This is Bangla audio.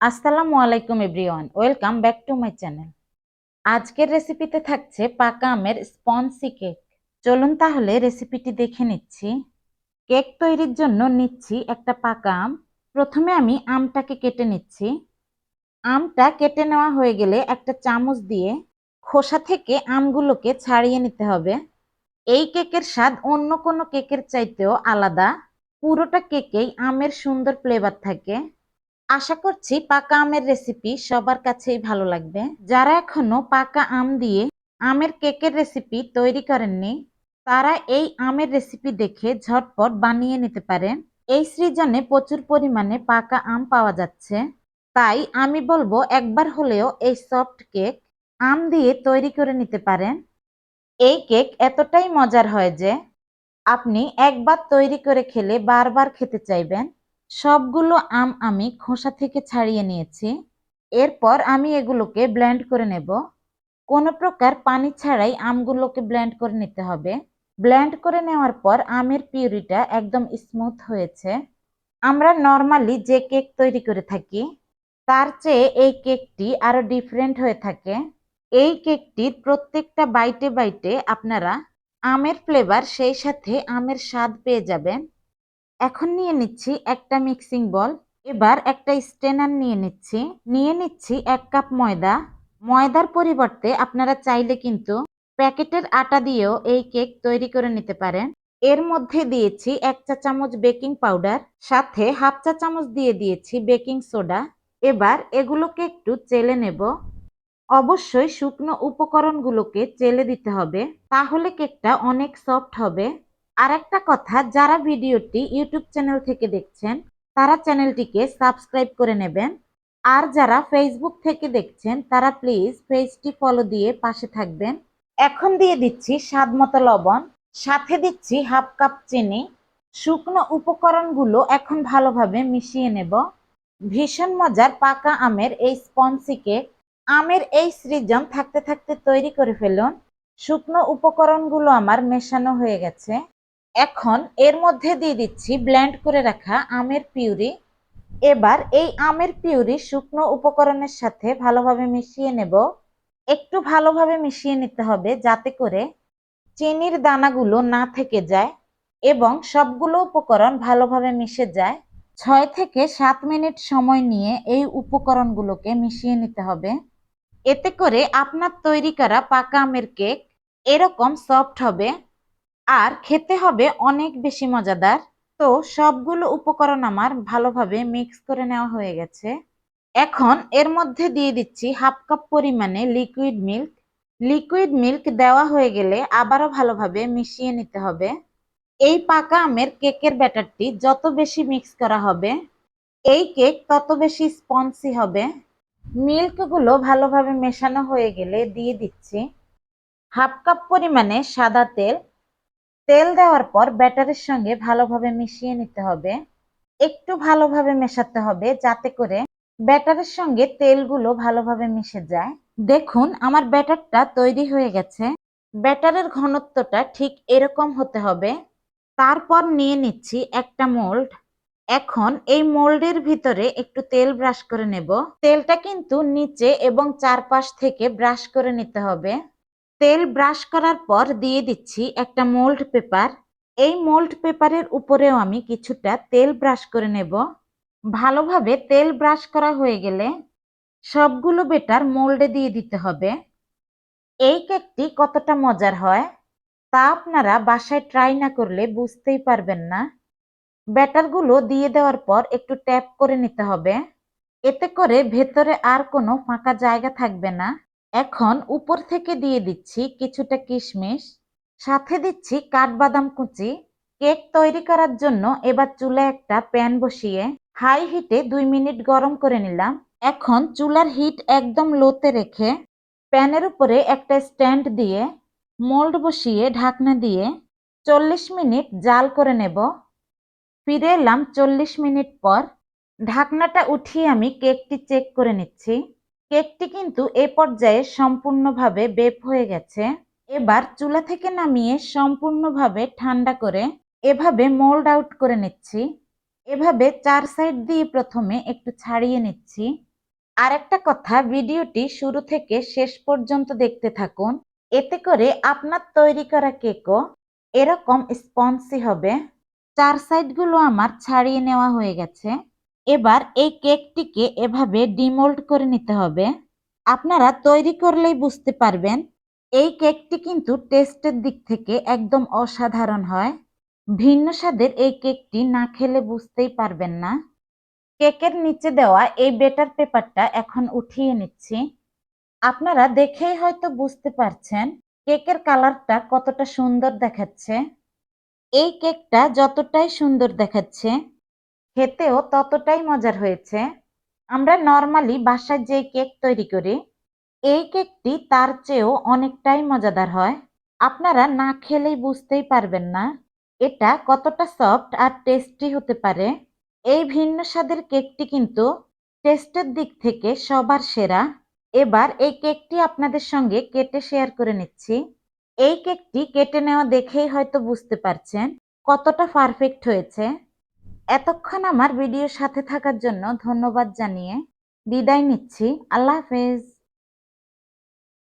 আসসালামু আলাইকুম everyone, welcome back to my channel. আজকের রেসিপিতে থাকছে পাকা আমের স্পঞ্জি কেক। চলুন তাহলে রেসিপিটি দেখে নিচ্ছি। কেক তৈরির জন্য নিচ্ছি একটা পাকা আম। প্রথমে আমি আমটাকে কেটে নিচ্ছি। আমটা কেটে নেওয়া হয়ে গেলে একটা চামচ দিয়ে খোসা থেকে আমগুলোকে ছাড়িয়ে নিতে হবে। এই কেকের স্বাদ অন্য কোনো কেকের চাইতেও আলাদা। পুরোটা কেকেই আমের সুন্দর ফ্লেভার থাকে। আশা করছি পাকা আমের রেসিপি সবার কাছেই ভালো লাগবে। যারা এখনও পাকা আম দিয়ে আমের কেকের রেসিপি তৈরি করেননি, তারা এই আমের রেসিপি দেখে ঝটপট বানিয়ে নিতে পারেন। এই সৃজনে প্রচুর পরিমাণে পাকা আম পাওয়া যাচ্ছে। তাই আমি বলব একবার হলেও এই সফট কেক আম দিয়ে তৈরি করে নিতে পারেন। এই কেক এতটাই মজার হয় যে আপনি একবার তৈরি করে খেলে বারবার খেতে চাইবেন। সবগুলো আম আমি খোসা থেকে ছাড়িয়ে নিয়েছি। এরপর আমি এগুলোকে ব্লেন্ড করে নেব। কোনো প্রকার পানি ছাড়াই আমগুলোকে ব্লেন্ড করে নিতে হবে। ব্লেন্ড করে নেওয়ার পর আমের পিউরিটা একদম স্মুথ হয়েছে। আমরা নর্মালি যে কেক তৈরি করে থাকি, তার চেয়ে এই কেকটি আরও ডিফারেন্ট হয়ে থাকে। এই কেকটির প্রত্যেকটা বাইটে বাইটে আপনারা আমের ফ্লেভার সেই সাথে আমের স্বাদ পেয়ে যাবেন। এখন নিয়ে নিচ্ছি একটা মিক্সিং বল এবার একটা স্টেনার নিয়ে নিচ্ছি। নিয়ে নিচ্ছি এক কাপ ময়দা। ময়দার পরিবর্তে আপনারা চাইলে কিন্তু প্যাকেটের আটা দিয়েও এই কেক তৈরি করে নিতে পারেন। এর মধ্যে দিয়েছি এক চা চামচ বেকিং পাউডার সাথে হাফ চা চামচ দিয়ে দিয়েছি বেকিং সোডা এবার এগুলোকে একটু চেলে নেব। অবশ্যই শুকনো উপকরণগুলোকে চেলে দিতে হবে, তাহলে কেকটা অনেক সফট হবে। আর একটা কথা, যারা ভিডিওটি ইউটিউব চ্যানেল থেকে দেখছেন, তারা চ্যানেলটিকে সাবস্ক্রাইব করে নেবেন। আর যারা ফেসবুক থেকে দেখছেন, তারা প্লিজ পেজটি ফলো দিয়ে পাশে থাকবেন। এখন দিয়ে দিচ্ছি স্বাদ মতো লবণ, সাথে দিচ্ছি হাফ কাপ চিনি। শুকনো উপকরণগুলো এখন ভালোভাবে মিশিয়ে নেব। ভীষণ মজার পাকা আমের এই স্পঞ্জি কেক আমের এই সৃজন থাকতে থাকতে তৈরি করে ফেলুন। শুকনো উপকরণগুলো আমার মেশানো হয়ে গেছে। এখন এর মধ্যে দিয়ে দিচ্ছি ব্লেন্ড করে রাখা আমের পিউরি। এবার এই আমের পিউরি শুকনো উপকরণের সাথে ভালোভাবে মিশিয়ে নেব। একটু ভালোভাবে মিশিয়ে নিতে হবে যাতে করে চিনির দানাগুলো না থেকে যায় এবং সবগুলো উপকরণ ভালোভাবে মিশে যায়। ছয় থেকে সাত মিনিট সময় নিয়ে এই উপকরণগুলোকে মিশিয়ে নিতে হবে। এতে করে আপনার তৈরি করা পাকা আমের কেক এরকম সফট হবে। আর খেতে হবে অনেক বেশি মজাদার। তো সবগুলো উপকরণ আমার ভালোভাবে মিক্স করে নেওয়া হয়ে গেছে। এখন এর মধ্যে দিয়ে দিচ্ছি হাফ কাপ পরিমাণে লিকুইড মিল্ক লিকুইড মিল্ক দেওয়া হয়ে গেলে আবারও ভালোভাবে মিশিয়ে নিতে হবে। এই পাকা আমের কেকের ব্যাটারটি যত বেশি মিক্স করা হবে, এই কেক তত বেশি স্পঞ্জি হবে। মিল্কগুলো ভালোভাবে মেশানো হয়ে গেলে দিয়ে দিচ্ছি হাফ কাপ পরিমাণে সাদা তেল তেল দেওয়ার পর ব্যাটারের সঙ্গে ভালোভাবে মিশিয়ে নিতে হবে। একটু ভালোভাবে মেশাতে হবে যাতে করে ব্যাটারের সঙ্গে তেলগুলো ভালোভাবে মিশে যায়। দেখুন, আমার ব্যাটারটা তৈরি হয়ে গেছে। ব্যাটারের ঘনত্বটা ঠিক এরকম হতে হবে। তারপর নিয়ে নিচ্ছি একটা মোল্ড। এখন এই মোল্ডের ভিতরে একটু তেল ব্রাশ করে নেব। তেলটা কিন্তু নিচে এবং চারপাশ থেকে ব্রাশ করে নিতে হবে। তেল ব্রাশ করার পর দিয়ে দিচ্ছি একটা মোল্ড পেপার। এই মোল্ড পেপারের উপরেও আমি কিছুটা তেল ব্রাশ করে নেব। ভালোভাবে তেল ব্রাশ করা হয়ে গেলে সবগুলো বেটার মোল্ডে দিয়ে দিতে হবে। এই কেকটি কতটা মজার হয় তা আপনারা বাসায় ট্রাই না করলে বুঝতেই পারবেন না। ব্যাটারগুলো দিয়ে দেওয়ার পর একটু ট্যাপ করে নিতে হবে। এতে করে ভেতরে আর কোনো ফাঁকা জায়গা থাকবে না। এখন উপর থেকে দিয়ে দিচ্ছি কিছুটা কিশমিশ, সাথে দিচ্ছি কাঠবাদাম কুচি, কেক তৈরি করার জন্য এবার চুলায় একটা প্যান বসিয়ে হাই হিটে দুই মিনিট গরম করে নিলাম। এখন চুলার হিট একদম লোতে রেখে প্যানের উপরে একটা স্ট্যান্ড দিয়ে মোল্ড বসিয়ে ঢাকনা দিয়ে চল্লিশ মিনিট জাল করে নেব। ফিরে এলাম চল্লিশ মিনিট পর। ঢাকনাটা উঠিয়ে আমি কেকটি চেক করে নিচ্ছি। কেকটি কিন্তু এ পর্যায়ে সম্পূর্ণভাবে বেপ হয়ে গেছে। এবার চুলা থেকে নামিয়ে সম্পূর্ণভাবে ঠান্ডা করে এভাবে মোল্ড আউট করে নিচ্ছি। এভাবে চার সাইড দিয়ে প্রথমে একটু ছাড়িয়ে নিচ্ছি। আর একটা কথা, ভিডিওটি শুরু থেকে শেষ পর্যন্ত দেখতে থাকুন। এতে করে আপনার তৈরি করা কেকও এরকম স্পঞ্জি হবে। চার সাইডগুলো আমার ছাড়িয়ে নেওয়া হয়ে গেছে। এবার এই কেকটিকে এভাবে ডিমোল্ড করে নিতে হবে। আপনারা তৈরি করলেই বুঝতে পারবেন, এই কেকটি কিন্তু টেস্টের দিক থেকে একদম অসাধারণ হয়। ভিন্ন স্বাদের এই কেকটি না খেলে বুঝতেই পারবেন না। কেকের নিচে দেওয়া এই বেটার পেপারটা এখন উঠিয়ে নিচ্ছি। আপনারা দেখেই হয়তো বুঝতে পারছেন কেকের কালারটা কতটা সুন্দর দেখাচ্ছে। এই কেকটা যতটাই সুন্দর দেখাচ্ছে খেতেও ততটাই মজার হয়েছে। আমরা নর্মালি বাসায় যে কেক তৈরি করি, এই কেকটি তার চেয়েও অনেকটাই মজাদার হয়। আপনারা না খেলেই বুঝতেই পারবেন না এটা কতটা সফট আর টেস্টি হতে পারে। এই ভিন্ন স্বাদের কেকটি কিন্তু টেস্টের দিক থেকে সবার সেরা। এবার এই কেকটি আপনাদের সঙ্গে কেটে শেয়ার করে নিচ্ছি। এই কেকটি কেটে নেওয়া দেখেই হয়তো বুঝতে পারছেন কতটা পারফেক্ট হয়েছে। এতক্ষণ আমার ভিডিওর সাথে থাকার জন্য ধন্যবাদ জানিয়ে বিদায় নিচ্ছি। আল্লাহ হাফেজ।